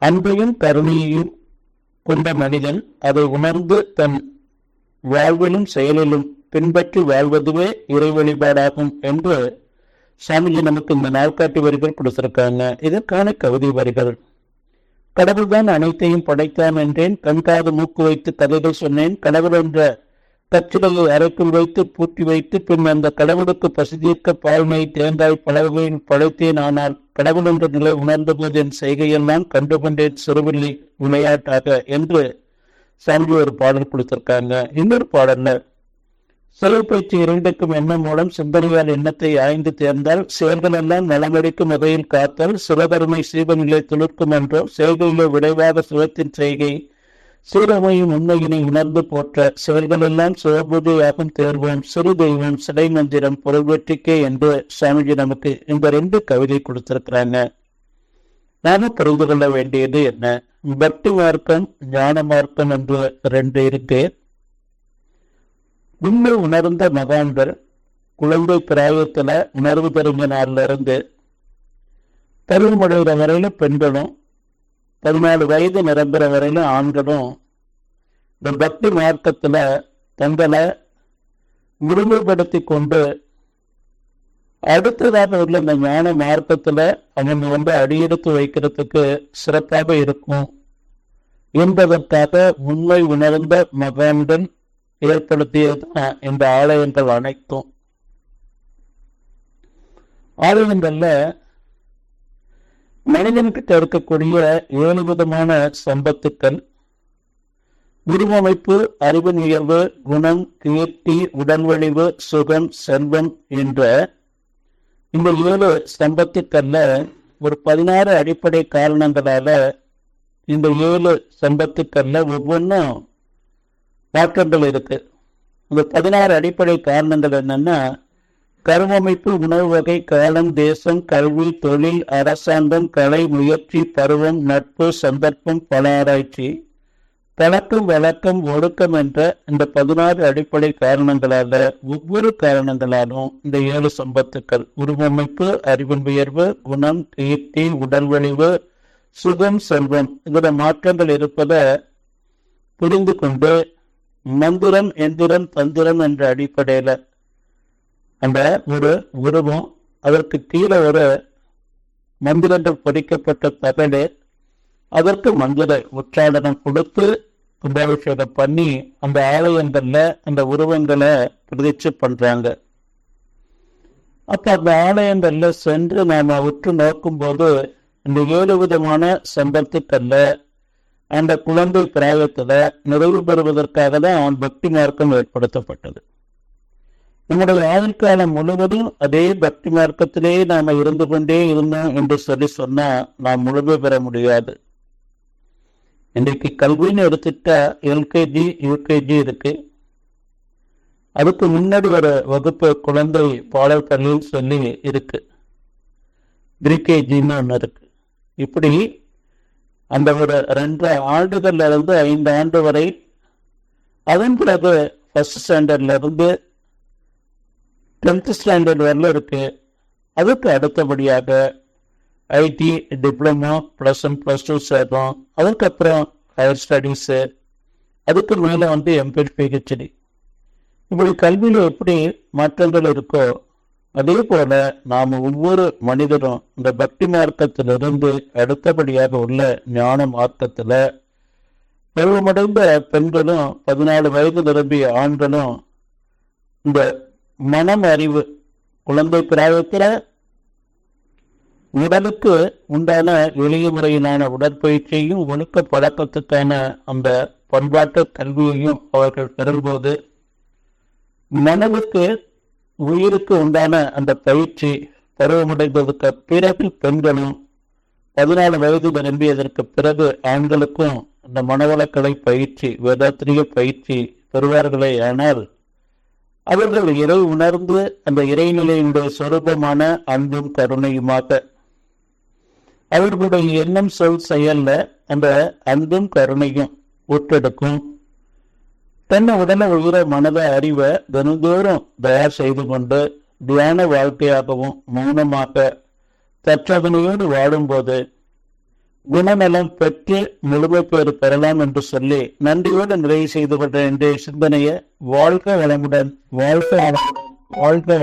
அன்பையும் கருணையையும் கொண்ட மனிதன் அதை உணர்ந்து தன் வாழ்விலும் செயலிலும் பின்பற்றி வாழ்வதுவே இறை வழிபாடாகும் என்று சாமிஜி நமக்கு இந்த நாள்காட்டி வரிகள் கொடுத்திருக்காங்க. இதற்கான கவிதை வரிகள். கடவுள்தான் அனைத்தையும் படைத்தான் என்றேன் கண்காது மூக்கு வைத்து கதைகள் சொன்னேன் கடவுள் என்ற கச்சிலையை அறைக்குள் வைத்து பூட்டி வைத்து பின் அந்த கடவுளுக்கு பசி தீர்க்க பால்மை தேர்ந்தாய் பலவையில் படைத்தேன் ஆனால் கடவுள் என்ற நிலை உணர்ந்தபோது என் செய்கையெல்லாம் கண்டுகொண்டேன் சிறுவில்லை விளையாட்டாக என்று சாமி ஒரு பாடல் கொடுத்திருக்காங்க. இன்னொரு பாடல்ல செலவு பயிற்சி இரண்டுக்கும் எண்ணம் மூலம் சிந்தனையால் எண்ணத்தை ஆய்ந்து தேர்ந்தால் செயல்களெல்லாம் நலமடிக்கும் வகையில் காத்தல் சிவபெருமை சீவநிலை துளிர்க்கும் என்றும் செயல்களில் விளைவாக சிவத்தின் செய்கை சீரமையும் உண்மையினை உணர்ந்து போற்ற செயல்களெல்லாம் சிவபூஜையாகும் தேர்வோம் சிறு தெய்வம் சிலை மந்திரம் பொருள் வெற்றிக்கே என்று சாமிஜி நமக்கு இந்த ரெண்டு கவிதை கொடுத்திருக்கிறாங்க. நாம தெரிந்து கொள்ள வேண்டியது என்ன? பக்தி மார்க்கம் ஞான மார்க்கம் என்று ரெண்டு இருக்கு. உண்மை உணர்ந்த மகான்கள் குழந்தை பிராயத்துல உணர்வு பெறும் இருந்து பருவமடைகிற வரையில பெண்களும் பதினாலு வயது நிரம்புற வரையிலும் ஆண்களும் இந்த பக்தி மார்க்கத்துல தங்களை முழுமைப்படுத்தி கொண்டு அடுத்ததாக உள்ள இந்த ஞான மார்க்கத்துல அவங்க வந்து அடியெடுத்து வைக்கிறதுக்கு சிறப்பாக இருக்கும் என்பதற்காக உண்மை உணர்ந்த மகான்கள் ஏற்படுத்தியதுதான் இந்த ஆலயங்கள் அனைத்தும். ஆலயங்கள்ல மனிதன்கிட்ட இருக்கக்கூடிய ஏழு விதமான சம்பத்துக்கள் உருவமைப்பு அறிவு நிகழ்வு குணம் கீர்த்தி உடன்வழிவு சுகம் செல்வம் என்ற இந்த ஏழு சம்பத்துக்கள்ல ஒரு பதினாறு அடிப்படை காரணங்களால இந்த ஏழு சம்பத்துக்கள்ல ஒவ்வொன்றும் மாற்றங்கள் இருக்கு. இந்த பதினாறு அடிப்படை காரணங்கள் என்னன்னா கருவமைப்பு உணவு வகை காலம் தேசம் கல்வி தொழில் அரசாங்கம் கலை முயற்சி பருவம் நட்பு சந்தர்ப்பம் பல ஆராய்ச்சி கணக்கம் விளக்கம் ஒழுக்கம் என்ற இந்த பதினாறு அடிப்படை காரணங்களால ஒவ்வொரு காரணங்களாலும் இந்த ஏழு சம்பத்துக்கள் உருவமைப்பு அறிவின் உயர்வு குணம் கீர்த்தி உடல்வழிவு சுகம் செல்வம் இதோட மாற்றங்கள் இருப்பதை புரிந்து கொண்டு மந்திரம் எந்திரம் தந்திரம் என்ற அடிப்படையில அந்த ஒரு உருவம் அதற்கு கீழே ஒரு மந்திரங்கள் பொறிக்கப்பட்ட தகடு. அதற்கு மந்திர உச்சாடனம் கொடுத்து கும்பாபிஷேகம் பண்ணி அந்த ஆலயங்கள்ல அந்த உருவங்களை பிரதிச்சு பண்றாங்க. அப்ப அந்த ஆலயங்கள்ல சென்று நாம உற்று நோக்கும் போது இந்த ஏழு விதமான சம்பத்துக்கல்ல அந்த குழந்தை பிராயத்துல நிறைவு பெறுவதற்காக தான் அவன் பக்தி மார்க்கம் ஏற்படுத்தப்பட்டது. நம்முடைய ஆயுள் காலம் முழுவதும் அதே பக்தி மார்க்கத்திலே நாம இருந்து கொண்டே இருந்தோம் என்று சொல்லி சொன்னா நாம் முழுமை பெற முடியாது. இன்றைக்கு கல்வின்னு எடுத்துட்டா எல்கேஜி யூகேஜி இருக்கு. அதுக்கு முன்னாடி ஒரு வகுப்பு குழந்தை பாடல் கல்வின்னு சொல்லி இருக்கு. ப்ரீகேஜின்னு ஒன்று இருக்கு. இப்படி அந்த ஒரு ரெண்டு ஆண்டுகள்ல இருந்து ஐந்து ஆண்டு வரை அதன் பிறகு ஃபர்ஸ்ட் ஸ்டாண்டர்ட்ல இருந்து டென்த் ஸ்டாண்டர்ட் வரல இருக்கு. அதுக்கு அடுத்தபடியாக IT diploma plus one plus two சேர்றோம். அதுக்கப்புறம் ஹையர் ஸ்டடீஸு அதுக்கு மேலே வந்து எம்பிஎட் பிஹெச்டி இப்படி கல்வியில் எப்படி மாற்றங்கள் இருக்கோ அதே போல நாம் ஒவ்வொரு மனிதரும் இந்த பக்தி மார்க்கத்திலிருந்து அடுத்தபடியாக உள்ள ஞான மார்க்கத்தில் பருவமடைந்த பெண்களும் பதினாலு வயது நிரம்பிய ஆண்களும் இந்த மனம் அறிவு குழந்தை பிராயத்தில் உடலுக்கு உண்டான எளிய முறையிலான உடற்பயிற்சியையும் ஒழுக்க பழக்கத்துக்கான அந்த பண்பாட்டு கல்வியையும் அவர்கள் பெறும்போது மனதுக்கு உயிருக்கு உண்டான அந்த பயிற்சி பருவமடைந்ததுக்கு பிறகு பெண்களும் பதினாலு வயது நிரம்பியதற்கு பிறகு ஆண்களுக்கும் இந்த மனவளக்கலை பயிற்சி வேதாத்திரிய பயிற்சி பெறுவார்களே. ஆனால் அவர்கள் இரவு உணர்ந்து அந்த இறைநிலையினுடைய சொரூபமான அன்பும் கருணையுமாக. அவர்களுடைய எண்ணம் சொல் செயல்ல அந்த அன்பும் கருணையும் ஒற்றெடுக்கும். தன்னை உடனே உயிர மனத அறிவை தினந்தோறும் தயார் செய்து கொண்டு தியான வாழ்க்கையாகவும் மௌனமாக தற்றதனையோடு வாழும்போது குணநலம் பெற்று முழுமைப்பேறு பெறலாம் என்று சொல்லி நன்றியோடு நிறைவு செய்து கொண்ட இன்றைய சிந்தனையை வாழ்க்கை வளமுடன் வாழ்க்கை வாழ்க்கை